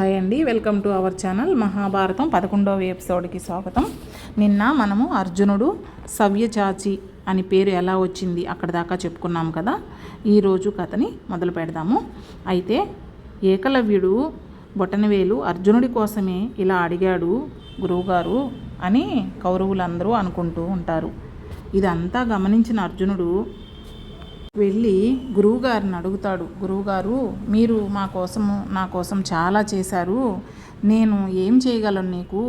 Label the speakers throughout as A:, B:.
A: Hi అండి welcome to our channel Mahabharatam పదకొండవ ఎపిసోడ్కి స్వాగతం. నిన్న మనము అర్జునుడు సవ్యచాచి అని పేరు ఎలా వచ్చింది అక్కడ దాకా చెప్పుకున్నాం కదా. ఈరోజు కథని మొదలు పెడదాము. అయితే ఏకలవ్యుడు బొటనవేలు అర్జునుడి కోసమే ఇలా అడిగాడు గురువుగారు అని కౌరవులందరూ అనుకుంటూ ఉంటారు. ఇదంతా గమనించిన అర్జునుడు వెళ్ళి గురువుగారిని అడుగుతాడు గురువుగారు మీరు మా కోసము నా కోసం చాలా చేశారు. నేను ఏం చేయగలను నీకు?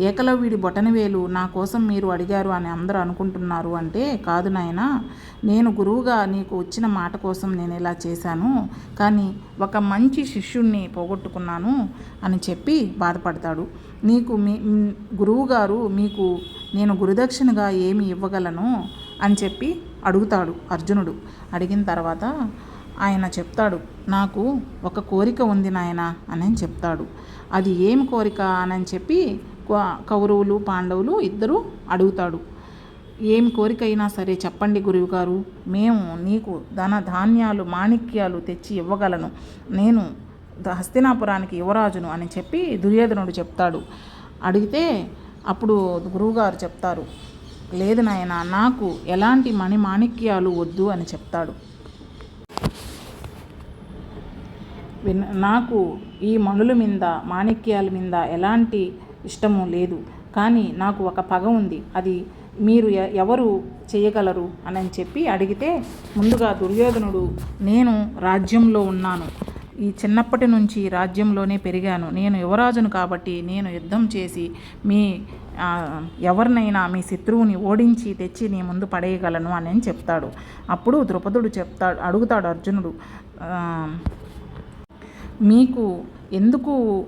A: ఏకలవ్యుడి బొటనవేలు నా కోసం మీరు అడిగారు అని అందరూ అనుకుంటున్నారు అంటే కాదు నాయన నేను గురువుగా నీకు వచ్చిన మాట కోసం నేను ఇలా చేశాను. కానీ ఒక మంచి శిష్యుణ్ణి పోగొట్టుకున్నాను అని చెప్పి బాధపడతాడు. నీకు మీ గురువుగారు మీకు నేను గురుదక్షిణగా ఏమి ఇవ్వగలను? అని చెప్పి అడుగుతాడు అర్జునుడు. అడిగిన తర్వాత ఆయన చెప్తాడు నాకు ఒక కోరిక ఉంది నాయన అని చెప్తాడు. అది ఏం కోరిక అని చెప్పి కౌరవులు పాండవులు ఇద్దరు అడుగుతాడు. ఏం కోరిక అయినా సరే చెప్పండి గురువుగారు. మేము నీకు ధన ధాన్యాలు మాణిక్యాలు తెచ్చి ఇవ్వగలను. నేను హస్తినాపురానికి యువరాజును అని చెప్పి దుర్యోధనుడు చెప్తాడు. అడిగితే అప్పుడు గురువుగారు చెప్తారు లేదు నాయన నాకు ఎలాంటి మణి మాణిక్యాలు వద్దు అని చెప్తాడు. నాకు ఈ మణుల మీద మాణిక్యాల మీద ఎలాంటి ఇష్టము లేదు. కానీ నాకు ఒక పగ ఉంది. అది మీరు ఎవరు చేయగలరు అని చెప్పి అడిగితే ముందుగా దుర్యోధనుడు నేను రాజ్యంలో ఉన్నాను. ఈ చిన్నప్పటి నుంచి రాజ్యంలోనే పెరిగాను. నేను యువరాజును కాబట్టి నేను యుద్ధం చేసి మీ ఎవరినైనా మీ శత్రువుని ఓడించి తెచ్చి నీ ముందు పడేయగలను అని చెప్తాడు. అప్పుడు ద్రుపదుడు చెప్తాడు అడుగుతాడు అర్జునుడు మీకు ఎందుకు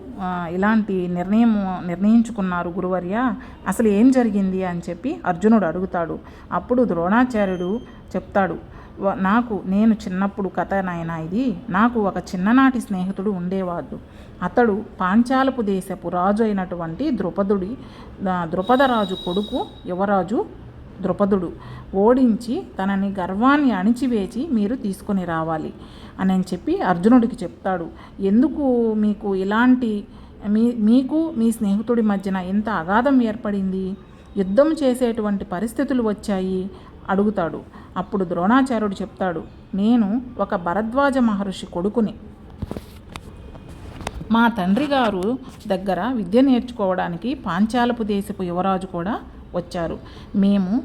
A: ఇలాంటి నిర్ణయం నిర్ణయించుకున్నారు గురువర్య? అసలు ఏం జరిగింది? అని చెప్పి అర్జునుడు అడుగుతాడు. అప్పుడు ద్రోణాచార్యుడు చెప్తాడు నాకు నేను చిన్నప్పుడు కథ నాయన ఇది. నాకు ఒక చిన్ననాటి స్నేహితుడు ఉండేవాడు. అతడు పాంచాలపు దేశపు రాజు అయినటువంటి ద్రుపదుడి ద్రుపదరాజు కొడుకు యువరాజు ద్రుపదుడు ఓడించి తనని గర్వాన్ని అణిచివేచి మీరు తీసుకొని రావాలి అని చెప్పి అర్జునుడికి చెప్తాడు. ఎందుకు మీకు ఇలాంటి మీ మీకు మీ స్నేహితుడి మధ్యన ఎంత అగాధం ఏర్పడింది? యుద్ధం చేసేటువంటి పరిస్థితులు వచ్చాయి? అడుగుతాడు. అప్పుడు ద్రోణాచార్యుడు చెప్తాడు నేను ఒక భరద్వాజ మహర్షి కొడుకుని. మా తండ్రి గారు దగ్గర విద్య నేర్చుకోవడానికి పాంచాలపు దేశపు యువరాజు కూడా వచ్చారు. మేము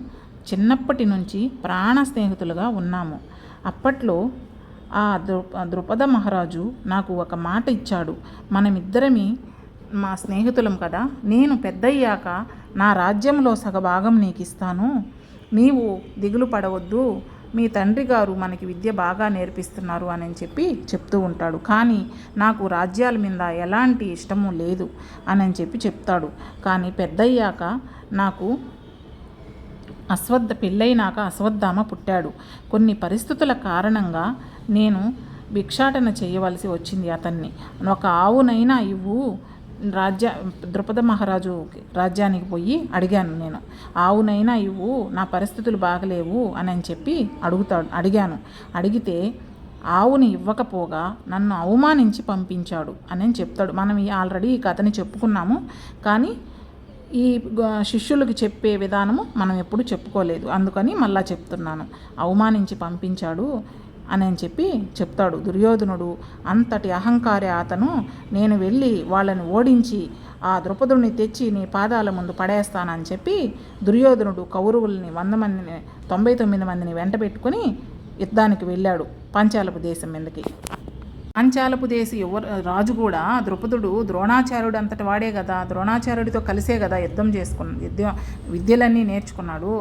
A: చిన్నప్పటి నుంచి ప్రాణ స్నేహితులుగా ఉన్నాము. అప్పట్లో ఆ దృ ద్రుపద మహారాజు నాకు ఒక మాట ఇచ్చాడు. మనమిద్దరమి మా స్నేహితులం కదా. నేను పెద్దయ్యాక నా రాజ్యంలో సగభాగం నీకు ఇస్తాను నీవు దిగులు పడవద్దు. మీ తండ్రి గారు మనకి విద్య బాగా నేర్పిస్తున్నారు అని చెప్పి చెప్తూ ఉంటాడు. కానీ నాకు రాజ్యాల మీద ఎలాంటి ఇష్టము లేదు అని చెప్పి చెప్తాడు. కానీ పెద్దయ్యాక నాకు అశ్వద్ధ పెళ్ళైనాక అశ్వత్థామ పుట్టాడు. కొన్ని పరిస్థితుల కారణంగా నేను భిక్షాటన చేయవలసి వచ్చింది అతన్ని. ఒక ఆవునైనా ఇవ్వు. రాజ్య ద్రుపద మహారాజు రాజ్యానికి పోయి అడిగాను నేను. ఆవునైనా ఇవ్వు నా పరిస్థితులు బాగలేవు అని అని చెప్పి అడుగుతాడు అడిగాను. అడిగితే ఆవుని ఇవ్వకపోగా నన్ను అవమానించి పంపించాడు అని చెప్తాడు. మనం ఆల్రెడీ ఈ కథని చెప్పుకున్నాము. కానీ ఈ శిష్యులకు చెప్పే విధానము మనం ఎప్పుడు చెప్పుకోలేదు. అందుకని మళ్ళా చెప్తున్నాను. అవమానించి పంపించాడు అని చెప్పి చెప్తాడు. దుర్యోధనుడు అంతటి అహంకారి అతను నేను వెళ్ళి వాళ్ళని ఓడించి ఆ ద్రుపదుడిని తెచ్చి నీ పాదాల ముందు పడేస్తానని చెప్పి దుర్యోధనుడు కౌరవుల్ని వంద మందిని తొంభై తొమ్మిది మందిని వెంట పెట్టుకుని యుద్ధానికి వెళ్ళాడు పంచాలపు దేశం మీదకి. పాంచాలపు దేశి యువ రాజు కూడా ద్రుపదుడు ద్రోణాచార్యుడు అంతటి వాడే కదా ద్రోణాచార్యుడితో కలిసే కదా యుద్ధం చేసుకున్న యుద్ధ విద్యలన్నీ నేర్చుకున్నాడు.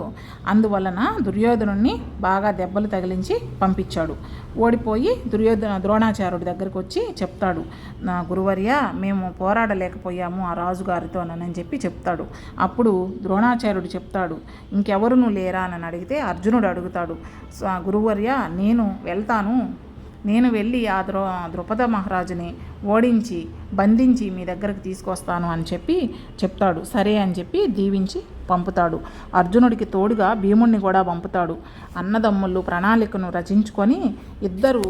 A: అందువలన దుర్యోధను బాగా దెబ్బలు తగిలించి పంపించాడు. ఓడిపోయి దుర్యోధన ద్రోణాచార్యుడి దగ్గరికి వచ్చి చెప్తాడు నా గురువర్య మేము పోరాడలేకపోయాము ఆ రాజుగారితో అని చెప్పి చెప్తాడు. అప్పుడు ద్రోణాచార్యుడు చెప్తాడు ఇంకెవరును లేరా అని అడిగితే అర్జునుడు అడుగుతాడు గురువర్య నేను వెళ్తాను నేను వెళ్ళి ఆ ద్రో ద్రుపద మహారాజుని ఓడించి బంధించి మీ దగ్గరకు తీసుకొస్తాను అని చెప్పి చెప్తాడు. సరే అని చెప్పి దీవించి పంపుతాడు. అర్జునుడికి తోడుగా భీముణ్ణి కూడా పంపుతాడు. అన్నదమ్ముళ్ళు ప్రణాళికను రచించుకొని ఇద్దరు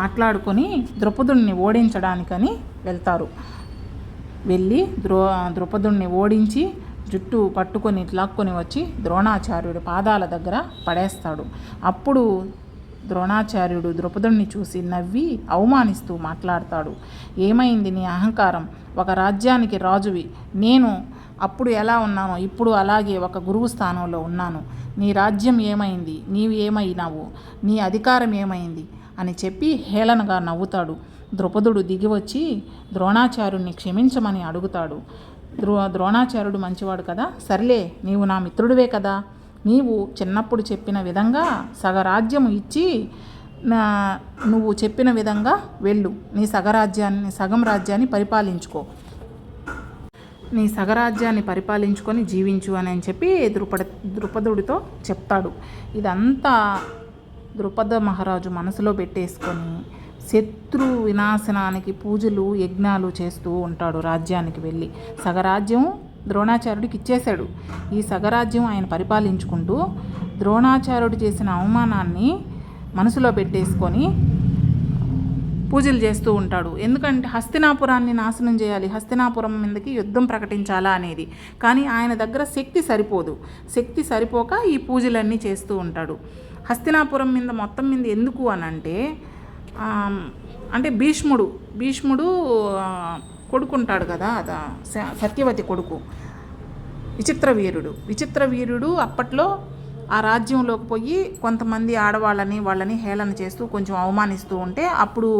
A: మాట్లాడుకొని ద్రుపదుణ్ణి ఓడించడానికని వెళ్తారు. వెళ్ళి ద్రో ద్రుపదుణ్ణి ఓడించి జుట్టు పట్టుకొని లాక్కొని వచ్చి ద్రోణాచార్యుడి పాదాల దగ్గర పడేస్తాడు. అప్పుడు ద్రోణాచార్యుడు ద్రుపదుణ్ణి చూసి నవ్వి అవమానిస్తూ మాట్లాడతాడు. ఏమైంది నీ అహంకారం? ఒక రాజ్యానికి రాజువి. నేను అప్పుడు ఎలా ఉన్నానో ఇప్పుడు అలాగే ఒక గురువు స్థానంలో ఉన్నాను. నీ రాజ్యం ఏమైంది? నీవు ఏమైనావు? నీ అధికారం ఏమైంది? అని చెప్పి హేళనగా నవ్వుతాడు. ద్రుపదుడు దిగివచ్చి ద్రోణాచార్యుణ్ణి క్షమించమని అడుగుతాడు. ద్రో ద్రోణాచార్యుడు మంచివాడు కదా? సర్లే నీవు నా మిత్రుడివే కదా? నీవు చిన్నప్పుడు చెప్పిన విధంగా సగరాజ్యము ఇచ్చి నా నువ్వు చెప్పిన విధంగా వెళ్ళు. నీ సగరాజ్యాన్ని సగం రాజ్యాన్ని పరిపాలించుకో. నీ సగరాజ్యాన్ని పరిపాలించుకొని జీవించు అని అని చెప్పి ద్రుపద ద్రుపదుడితో చెప్తాడు. ఇదంతా ద్రుపద మహారాజు మనసులో పెట్టేసుకొని శత్రు వినాశనానికి పూజలు యజ్ఞాలు చేస్తూ ఉంటాడు రాజ్యానికి వెళ్ళి. సగరాజ్యం ద్రోణాచార్యుడికి ఇచ్చేశాడు. ఈ సగరాజ్యం ఆయన పరిపాలించుకుంటూ ద్రోణాచార్యుడు చేసిన అవమానాన్ని మనసులో పెట్టేసుకొని పూజలు చేస్తూ ఉంటాడు. ఎందుకంటే హస్తినాపురాన్ని నాశనం చేయాలి. హస్తినాపురం మీదకి యుద్ధం ప్రకటించాలా అనేది. కానీ ఆయన దగ్గర శక్తి సరిపోదు. శక్తి సరిపోక ఈ పూజలన్నీ చేస్తూ ఉంటాడు. హస్తినాపురం మీద మొత్తం మీద ఎందుకు అని అంటే అంటే భీష్ముడు భీష్ముడు కొడుకుంటాడు కదా అదా స- సత్యవతి కొడుకు. విచిత్ర వీరుడు. విచిత్ర వీరుడు అప్పట్లో ఆ రాజ్యంలోకి పోయి కొంతమంది ఆడవాళ్ళని వాళ్ళని హేళన చేస్తూ కొంచెం అవమానిస్తూ ఉంటే అప్పుడు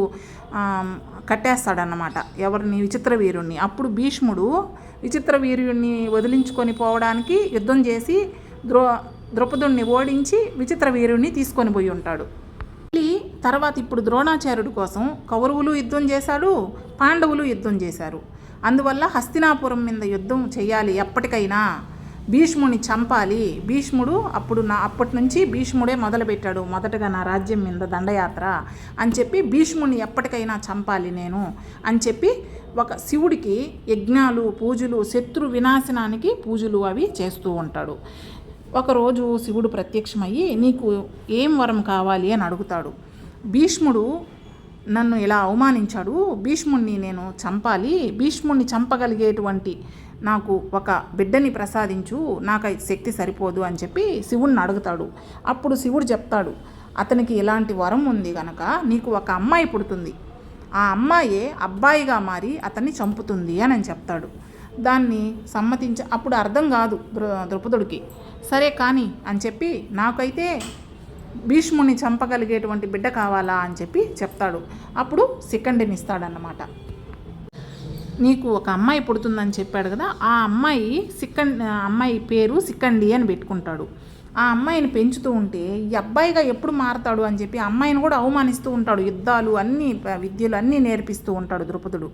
A: కట్టేస్తాడనమాట కట్టేస్తాడన్నమాట ఎవరిని విచిత్ర వీరుణ్ణి. అప్పుడు భీష్ముడు విచిత్ర వీరుణ్ణి వదిలించుకొని పోవడానికి యుద్ధం చేసి ద్రో ద్రౌపదుణ్ణి ఓడించి విచిత్ర వీరుణ్ణి తీసుకొని పోయి ఉంటాడు. తర్వాత ఇప్పుడు ద్రోణాచార్యుడి కోసం కౌరవులు యుద్ధం చేశాడు పాండవులు యుద్ధం చేశారు. అందువల్ల హస్తినాపురం మీద యుద్ధం చేయాలి ఎప్పటికైనా. భీష్ముని చంపాలి. భీష్ముడు అప్పుడు నా అప్పటి నుంచి భీష్ముడే మొదలుపెట్టాడు. మొదటగా నా రాజ్యం మీద దండయాత్ర అని చెప్పి భీష్ముని ఎప్పటికైనా చంపాలి నేను అని చెప్పి ఒక శివుడికి యజ్ఞాలు పూజలు శత్రు వినాశనానికి పూజలు అవి చేస్తూ ఉంటాడు. ఒకరోజు శివుడు ప్రత్యక్షమయ్యి నీకు ఏం వరం కావాలి? అని అడుగుతాడు. భీష్ముడు నన్ను ఇలా అవమానించాడు. భీష్ముణ్ణి నేను చంపాలి. భీష్ముణ్ణి చంపగలిగేటువంటి నాకు ఒక బిడ్డని ప్రసాదించు. నాకు శక్తి సరిపోదు అని చెప్పి శివుణ్ణి అడుగుతాడు. అప్పుడు శివుడు చెప్తాడు అతనికి ఇలాంటి వరం ఉంది గనక నీకు ఒక అమ్మాయి పుడుతుంది. ఆ అమ్మాయే అబ్బాయిగా మారి అతన్ని చంపుతుంది అని అని చెప్తాడు. దాన్ని సమ్మతించ అప్పుడు అర్థం కాదు ద్రౌ సరే కానీ అని చెప్పి నాకైతే భీష్ముని చంపగలిగేటువంటి బిడ్డ కావాలా అని చెప్పి చెప్తాడు. అప్పుడు సికండిని ఇస్తాడన్నమాట. నీకు ఒక అమ్మాయి పుడుతుందని చెప్పాడు కదా ఆ అమ్మాయి సిక్కం అమ్మాయి పేరు సిక్కండి అని పెట్టుకుంటాడు. ఆ అమ్మాయిని పెంచుతూ ఉంటే ఈ అబ్బాయిగా ఎప్పుడు మారతాడు అని చెప్పి అమ్మాయిని కూడా అవమానిస్తూ ఉంటాడు. యుద్ధాలు అన్ని విద్యలు అన్నీ నేర్పిస్తూ ఉంటాడు ద్రుపదుడు.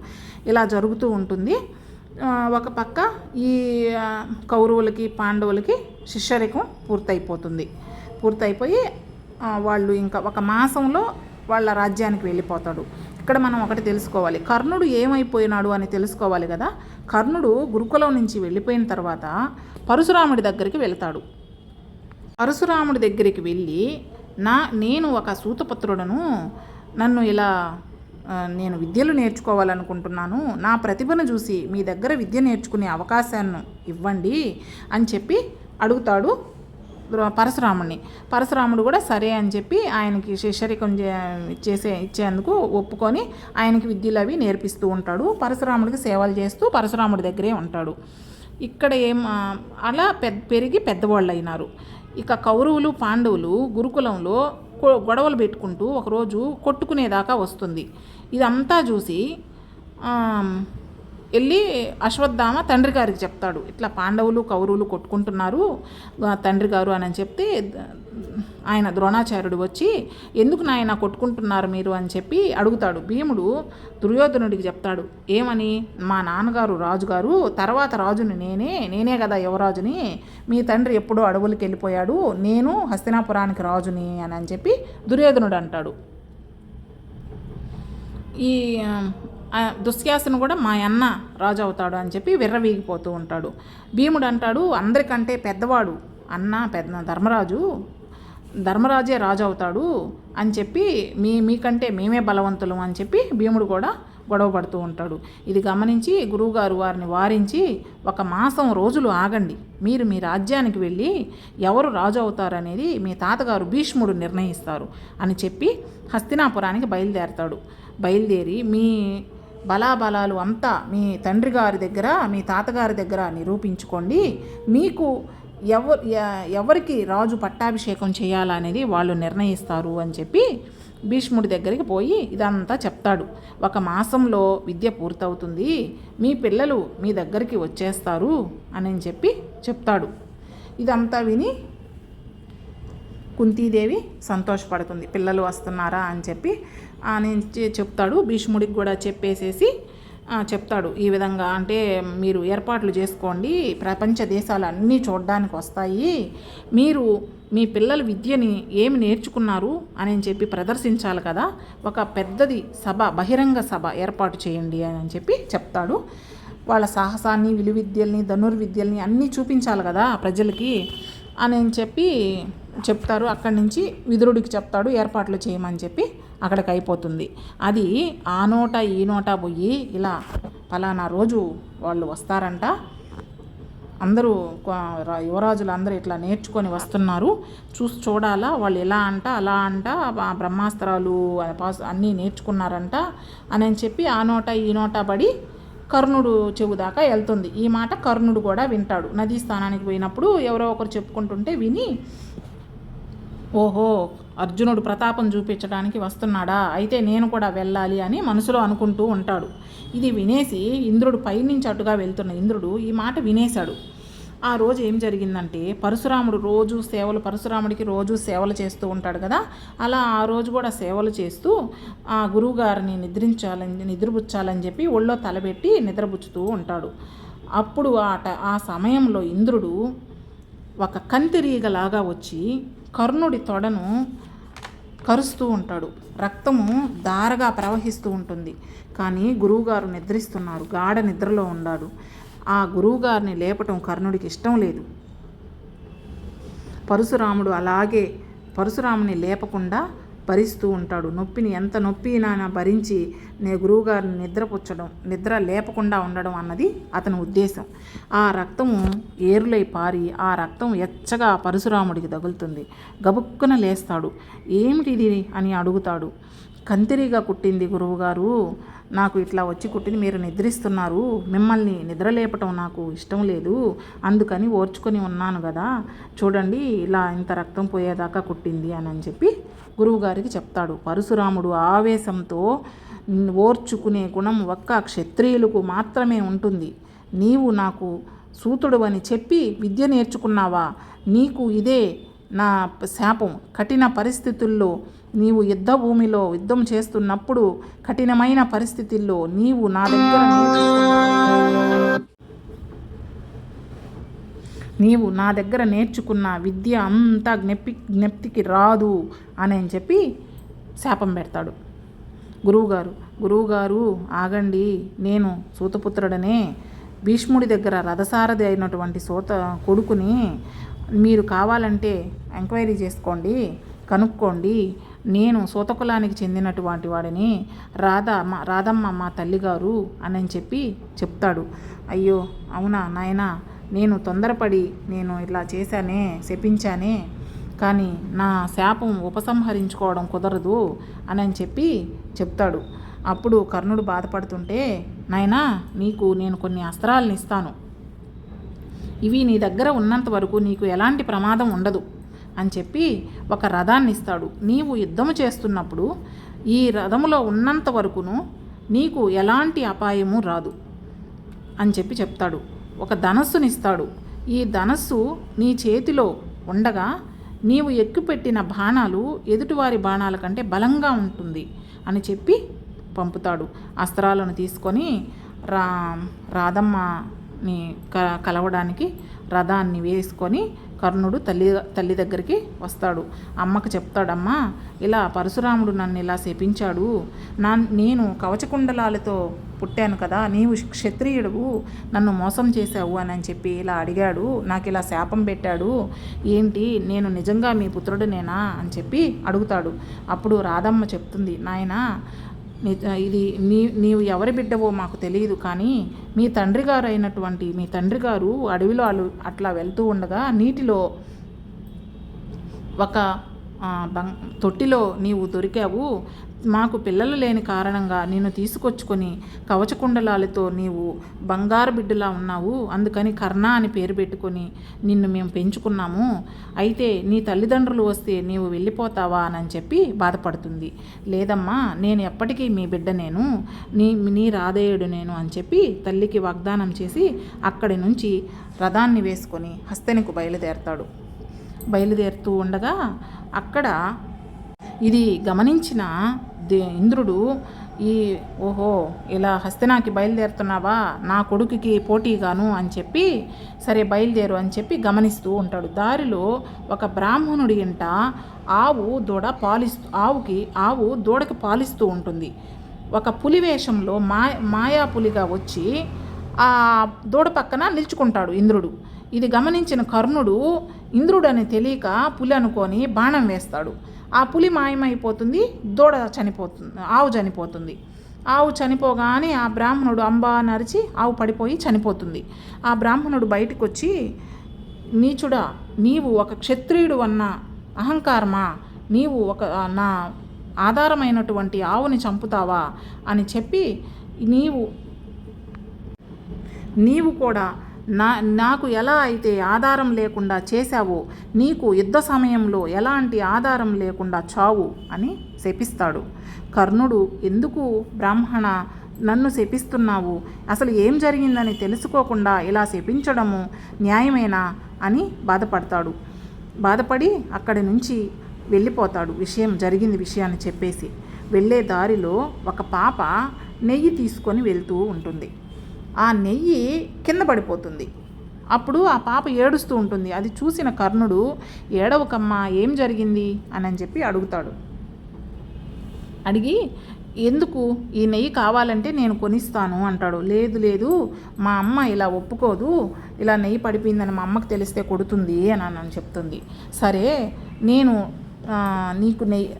A: ఇలా జరుగుతూ ఉంటుంది. ఒక పక్క ఈ కౌరవులకి పాండవులకి శిష్యరికం పూర్తయిపోతుంది. పూర్తయిపోయి వాళ్ళు ఇంకా ఒక మాసంలో వాళ్ళ రాజ్యానికి వెళ్ళిపోతాడు. ఇక్కడ మనం ఒకటి తెలుసుకోవాలి. కర్ణుడు ఏమైపోయినాడు అని తెలుసుకోవాలి కదా? కర్ణుడు గురుకులం నుంచి వెళ్ళిపోయిన తర్వాత పరశురాముడి దగ్గరికి వెళ్తాడు. పరశురాముడి దగ్గరికి వెళ్ళి నా నేను ఒక సూతపుత్రుడను నన్ను ఇలా నేను విద్యలు నేర్చుకోవాలనుకుంటున్నాను. నా ప్రతిభను చూసి మీ దగ్గర విద్య నేర్చుకునే అవకాశాన్ని ఇవ్వండి అని చెప్పి అడుగుతాడు పరశురాముడిని పరశురాముడు కూడా సరే అని చెప్పి ఆయనకి శిష్యరికం చేసే ఇచ్చేందుకు ఒప్పుకొని ఆయనకి విద్యలు అవి నేర్పిస్తూ ఉంటాడు. పరశురాముడికి సేవలు చేస్తూ పరశురాముడి దగ్గరే ఉంటాడు. ఇక్కడ ఏం అలా పెద్ద పెరిగి పెద్దవాళ్ళు అయినారు ఇక కౌరవులు పాండవులు గురుకులంలో గొడవలు పెట్టుకుంటూ ఒకరోజు కొట్టుకునేదాకా వస్తుంది. ఇదంతా చూసి వెళ్ళి అశ్వత్థామ తండ్రి గారికి చెప్తాడు. ఇట్లా పాండవులు కౌరవులు కొట్టుకుంటున్నారు. తండ్రి గారు అని చెప్తే ఆయన ద్రోణాచార్యుడు వచ్చి ఎందుకు నాయన కొట్టుకుంటున్నారు మీరు? అని చెప్పి అడుగుతాడు. భీముడు దుర్యోధనుడికి చెప్తాడు. ఏమని? మా నాన్నగారు రాజుగారు తర్వాత రాజుని నేనే నేనే కదా యువరాజుని. మీ తండ్రి ఎప్పుడో అడవులకి వెళ్ళిపోయాడు. నేను హస్తినాపురానికి రాజుని అని అని చెప్పి దుర్యోధనుడు అంటాడు. ఈ దుశ్యాసను కూడా మా అన్న రాజు అవుతాడు అని చెప్పి విర్రవీగిపోతూ ఉంటాడు. భీముడు అంటాడు అందరికంటే పెద్దవాడు అన్న పెద్ద ధర్మరాజు ధర్మరాజే రాజు అవుతాడు అని చెప్పి మీ మీకంటే మేమే బలవంతులం అని చెప్పి భీముడు కూడా గొడవ పడుతూ ఉంటాడు. ఇది గమనించి గురువుగారు వారిని వారించి ఒక మాసం రోజులు ఆగండి. మీరు మీ రాజ్యానికి వెళ్ళి ఎవరు రాజు అవుతారనేది మీ తాతగారు భీష్ముడు నిర్ణయిస్తారు అని చెప్పి హస్తినాపురానికి బయలుదేరతాడు. బయలుదేరి మీ బలాబలాలు అంతా మీ తండ్రి గారి దగ్గర మీ తాతగారి దగ్గర నిరూపించుకోండి. మీకు ఎవరు ఎవరికి రాజు పట్టాభిషేకం చేయాలనేది వాళ్ళు నిర్ణయిస్తారు అని చెప్పి భీష్ముడి దగ్గరికి పోయి ఇదంతా చెప్తాడు. ఒక మాసంలో విద్య పూర్తవుతుంది. మీ పిల్లలు మీ దగ్గరికి వచ్చేస్తారు అని చెప్పి చెప్తాడు. ఇదంతా విని కుంతీదేవి సంతోషపడుతుంది. పిల్లలు వస్తున్నారా అని చెప్పి అని చెప్తాడు. భీష్ముడికి కూడా చెప్పేసేసి చెప్తాడు. ఈ విధంగా అంటే మీరు ఏర్పాట్లు చేసుకోండి. ప్రపంచ దేశాలు అన్నీ చూడడానికి వస్తాయి. మీరు మీ పిల్లల విద్యని ఏమి నేర్చుకున్నారు అని చెప్పి ప్రదర్శించాలి కదా. ఒక పెద్దది సభ బహిరంగ సభ ఏర్పాటు చేయండి అని చెప్పి చెప్తాడు. వాళ్ళ సాహసాన్ని విలువిద్యల్ని ధనుర్విద్యల్ని అన్నీ చూపించాలి కదా ప్రజలకి అని చెప్పి చెప్తారు. అక్కడి నుంచి విదురుడికి చెప్తాడు ఏర్పాట్లు చేయమని చెప్పి. అక్కడికి అయిపోతుంది అది ఆ నోట ఈ నోట పోయి ఇలా ఫలానా రోజు వాళ్ళు వస్తారంట. అందరూ యువరాజులు అందరూ ఇట్లా నేర్చుకొని వస్తున్నారు. చూసి చూడాలా వాళ్ళు ఎలా అంట అలా అంట బ్రహ్మాస్త్రాలు అన్నీ నేర్చుకున్నారంట అని చెప్పి ఆ నోట ఈ నోట పడి కర్ణుడు చెవు దాకా వెళ్తుంది. ఈ మాట కర్ణుడు కూడా వింటాడు. నదీ స్థానానికి పోయినప్పుడు ఎవరో ఒకరు చెప్పుకుంటుంటే విని ఓహో అర్జునుడు ప్రతాపం చూపించడానికి వస్తున్నాడా? అయితే నేను కూడా వెళ్ళాలి అని మనసులో అనుకుంటూ ఉంటాడు. ఇది వినేసి ఇంద్రుడు పైనుంచి అటుగా వెళ్తున్న ఇంద్రుడు ఈ మాట వినేశాడు. ఆ రోజు ఏం జరిగిందంటే పరశురాముడు రోజు సేవలు పరశురాముడికి రోజు సేవలు చేస్తూ ఉంటాడు కదా? అలా ఆ రోజు కూడా సేవలు చేస్తూ ఆ గురువుగారిని నిద్రించాలని నిద్రపుచ్చాలని చెప్పి ఒళ్ళో తలబెట్టి నిద్రపుచ్చుతూ ఉంటాడు. అప్పుడు ఆట ఆ సమయంలో ఇంద్రుడు ఒక కంతిరీగలాగా వచ్చి కర్ణుడి తొడను కరుస్తూ ఉంటాడు. రక్తము దారగా ప్రవహిస్తూ ఉంటుంది. కానీ గురువుగారు నిద్రిస్తున్నారు. గాఢ నిద్రలో ఉన్నాడు. ఆ గురువుగారిని లేపటం కర్ణుడికి ఇష్టం లేదు. పరశురాముడు అలాగే పరశురాముని లేపకుండా భరిస్తూ ఉంటాడు. నొప్పిని ఎంత నొప్పి భరించి నే గురువుగారిని నిద్రపుచ్చడం నిద్ర లేపకుండా ఉండడం అన్నది అతని ఉద్దేశం. ఆ రక్తము ఏరులై పారి ఆ రక్తం ఎచ్చగా పరశురాముడికి తగులుతుంది. గబుక్కున లేస్తాడు. ఏమిటిది అని అడుగుతాడు. కంతిరిగా కుట్టింది గురువుగారు. నాకు ఇట్లా వచ్చి కుట్టింది మీరు నిద్రిస్తున్నారు. మిమ్మల్ని నిద్రలేపటం నాకు ఇష్టం లేదు. అందుకని ఓర్చుకొని ఉన్నాను కదా చూడండి ఇలా ఇంత రక్తం పోయేదాకా కుట్టింది అని అని చెప్పి గురువుగారికి చెప్తాడు. పరశురాముడు ఆవేశంతో ఓర్చుకునే గుణం ఒక్క క్షత్రియులకు మాత్రమే ఉంటుంది. నీవు నాకు సూతుడు అని చెప్పి విద్య నేర్చుకున్నావా? నీకు ఇదే నా శాపం. కఠిన పరిస్థితుల్లో నీవు యుద్ధ భూమిలో యుద్ధం చేస్తున్నప్పుడు కఠినమైన పరిస్థితుల్లో నీవు నా దగ్గర నీవు నా దగ్గర నేర్చుకున్న విద్య అంతా జ్ఞప్తి జ్ఞప్తికి రాదు అని చెప్పి శాపం పెడతాడు. గురువుగారు గురువుగారు ఆగండి నేను సూతపుత్రుడనే. భీష్ముడి దగ్గర రథసారథి అయినటువంటి సూత కొడుకుని మీరు కావాలంటే ఎంక్వైరీ చేసుకోండి కనుక్కోండి. నేను సూతకులానికి చెందినటువంటి వాడిని రాధా మా రాధమ్మ మా తల్లిగారు అని చెప్పి చెప్తాడు. అయ్యో అవునా నాయనా? నేను తొందరపడి నేను ఇట్లా చేశానే శపించానే కానీ నా శాపం ఉపసంహరించుకోవడం కుదరదు అని చెప్పి చెప్తాడు. అప్పుడు కర్ణుడు బాధపడుతుంటే నాయనా నీకు నేను కొన్ని అస్త్రాలను ఇస్తాను. ఇవి నీ దగ్గర ఉన్నంత వరకు నీకు ఎలాంటి ప్రమాదం ఉండదు అని చెప్పి ఒక రథాన్ని ఇస్తాడు. నీవు యుద్ధము చేస్తున్నప్పుడు ఈ రథములో ఉన్నంత వరకును నీకు ఎలాంటి అపాయము రాదు అని చెప్పి చెప్తాడు. ఒక ధనస్సునిస్తాడు. ఈ ధనస్సు నీ చేతిలో ఉండగా నీవు ఎక్కుపెట్టిన బాణాలు ఎదుటివారి బాణాల కంటే బలంగా ఉంటుంది అని చెప్పి పంపుతాడు. అస్త్రాలను తీసుకొని రా రాధమ్మని క కలవడానికి రథాన్ని వేసుకొని కర్ణుడు తల్లి తల్లి దగ్గరికి వస్తాడు. అమ్మకు చెప్తాడమ్మా ఇలా పరశురాముడు నన్ను ఇలా శపించాడు. నా నేను కవచకుండలాలతో పుట్టాను కదా నీవు క్షత్రియుడు నన్ను మోసం చేశావు అని అని చెప్పి ఇలా అడిగాడు. నాకు ఇలా శాపం పెట్టాడు. ఏంటి నేను నిజంగా మీ పుత్రుడినేనా అని చెప్పి అడుగుతాడు. అప్పుడు రాధమ్మ చెప్తుంది నాయనా ఇది నీ నీవు ఎవరి బిడ్డవో మాకు తెలియదు కానీ మీ తండ్రి గారు అయినటువంటి మీ తండ్రి గారు అడవిలో అలు అట్లా వెళ్తూ ఉండగా నీటిలో ఒక బంగ్ బం తొట్టిలో నీవు దొరికావు మాకు పిల్లలు లేని కారణంగా నిన్ను తీసుకొచ్చుకొని కవచకుండలాలతో నీవు బంగారు బిడ్డలా ఉన్నావు. అందుకని కర్ణ అని పేరు పెట్టుకొని నిన్ను మేము పెంచుకున్నాము. అయితే నీ తల్లిదండ్రులు వస్తే నీవు వెళ్ళిపోతావా అని చెప్పి బాధపడుతుంది. లేదమ్మా నేను ఎప్పటికీ మీ బిడ్డ నేను. నీ నీ రాధేయుడు నేను అని చెప్పి తల్లికి వాగ్దానం చేసి అక్కడి నుంచి రథాన్ని వేసుకొని హస్తనికి బయలుదేరతాడు. బయలుదేరుతూ ఉండగా అక్కడ ఇది గమనించిన దే ఇంద్రుడు ఈ ఓహో ఇలా హస్తినాకి బయలుదేరుతున్నావా? నా కొడుకుకి పోటీగాను అని చెప్పి సరే బయలుదేరు అని చెప్పి గమనిస్తూ ఉంటాడు. దారిలో ఒక బ్రాహ్మణుడి ఇంట ఆవు దూడ పాలిస్తూ ఆవుకి ఆవు దూడకి పాలిస్తూ ఉంటుంది. ఒక పులి వేషంలో మా మాయా పులిగా వచ్చి ఆ దూడ పక్కన నిల్చుకుంటాడు ఇంద్రుడు. ఇది గమనించిన కర్ణుడు ఇంద్రుడని తెలియక పులి అనుకొని బాణం వేస్తాడు. ఆ పులి మాయమైపోతుంది దూడ చనిపోతుంది ఆవు చనిపోతుంది. ఆవు చనిపోగానే ఆ బ్రాహ్మణుడు అంబా నరిచి ఆవు పడిపోయి చనిపోతుంది. ఆ బ్రాహ్మణుడు బయటకు వచ్చి నీచుడా నీవు ఒక క్షత్రియుడు అన్న అహంకారమా? నీవు ఒక నా ఆధారమైనటువంటి ఆవుని చంపుతావా? అని చెప్పి నీవు నీవు కూడా నా నాకు ఎలా అయితే ఆధారం లేకుండా చేశావో నీకు యుద్ధ సమయంలో ఎలాంటి ఆధారం లేకుండా చావు అని శపిస్తాడు. కర్ణుడు ఎందుకు బ్రాహ్మణ నన్ను శపిస్తున్నావు? అసలు ఏం జరిగిందని తెలుసుకోకుండా ఇలా శపించడము న్యాయమేనా? అని బాధపడతాడు. బాధపడి అక్కడి నుంచి వెళ్ళిపోతాడు. విషయం జరిగింది విషయాన్ని చెప్పేసి. వెళ్ళే దారిలో ఒక పాప నెయ్యి తీసుకొని వెళ్తూ ఉంటుంది. ఆ నెయ్యి కింద పడిపోతుంది. అప్పుడు ఆ పాప ఏడుస్తూ ఉంటుంది. అది చూసిన కర్ణుడు ఏడవకమ్మా ఏం జరిగింది? అని అని చెప్పి అడుగుతాడు. అడిగి ఎందుకు? ఈ నెయ్యి కావాలంటే నేను కొనిస్తాను అంటాడు. లేదు లేదు మా అమ్మ ఇలా ఒప్పుకోదు. ఇలా నెయ్యి పడిపోయిందని మా అమ్మకు తెలిస్తే కొడుతుంది అని అని చెప్తుంది. సరే నేను నీకు నెయ్యి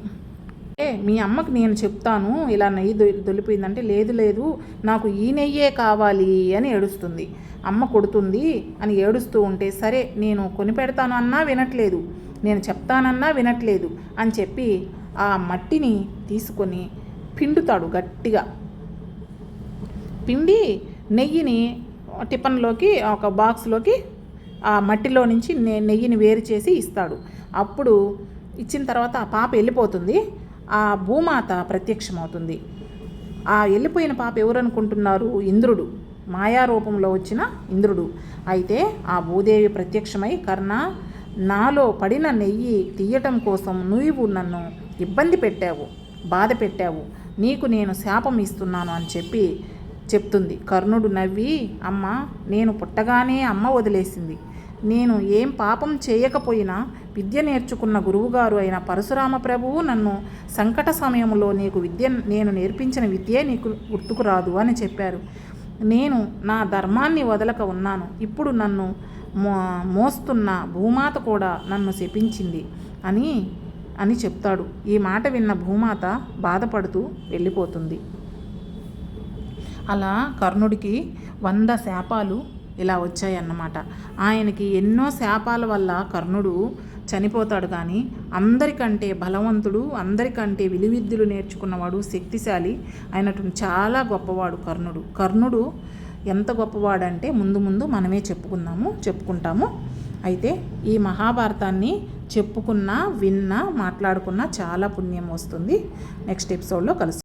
A: ఏ మీ అమ్మకి నేను చెప్తాను. ఇలా నెయ్యి దొలిపోయిందంటే లేదు లేదు నాకు ఈ నెయ్యే కావాలి అని ఏడుస్తుంది. అమ్మ కొడుతుంది అని ఏడుస్తూ ఉంటే సరే నేను కొనిపెడతాను అన్నా వినట్లేదు. నేను చెప్తానన్నా వినట్లేదు అని చెప్పి ఆ మట్టిని తీసుకొని పిండుతాడు గట్టిగా. పిండి నెయ్యిని టిఫన్లోకి ఒక బాక్స్లోకి ఆ మట్టిలో నుంచి నెయ్యిని వేరు చేసి ఇస్తాడు. అప్పుడు ఇచ్చిన తర్వాత ఆ పాప వెళ్ళిపోతుంది. ఆ భూమాత ప్రత్యక్షమవుతుంది. ఆ వెళ్ళిపోయిన పాప ఎవరు అనుకుంటున్నారు ఇంద్రుడు. మాయారూపంలో వచ్చిన ఇంద్రుడు. అయితే ఆ భూదేవి ప్రత్యక్షమై కర్ణ నాలో పడిన నెయ్యి తీయటం కోసం నువ్వు నన్ను ఇబ్బంది పెట్టావు బాధ పెట్టావు. నీకు నేను శాపం ఇస్తున్నాను అని చెప్పి చెప్తుంది. కర్ణుడు నవ్వి అమ్మ నేను పుట్టగానే అమ్మ వదిలేసింది. నేను ఏం పాపం చేయకపోయినా విద్య నేర్చుకున్న గురువుగారు అయిన పరశురామ ప్రభువు నన్ను సంకట సమయంలో నీకు విద్య నేను నేర్పించిన విద్యే నీకు గుర్తుకు రాదు అని చెప్పారు. నేను నా ధర్మాన్ని వదలక ఉన్నాను. ఇప్పుడు నన్ను మో మోస్తున్న భూమాత కూడా నన్ను శపించింది అని అని చెప్తాడు. ఈ మాట విన్న భూమాత బాధపడుతూ వెళ్ళిపోతుంది. అలా కర్ణుడికి వంద శాపాలు ఇలా వచ్చాయన్నమాట. ఆయనకి ఎన్నో శాపాల వల్ల కర్ణుడు చనిపోతాడు కానీ అందరికంటే బలవంతుడు అందరికంటే విలువిద్యులు నేర్చుకున్నవాడు శక్తిశాలి అయినటువంటి చాలా గొప్పవాడు కర్ణుడు. కర్ణుడు ఎంత గొప్పవాడంటే ముందు ముందు మనమే చెప్పుకుందాము చెప్పుకుంటాము. అయితే ఈ మహాభారతాన్ని చెప్పుకున్నా విన్నా మాట్లాడుకున్నా చాలా పుణ్యం వస్తుంది. నెక్స్ట్ ఎపిసోడ్లో కలుసు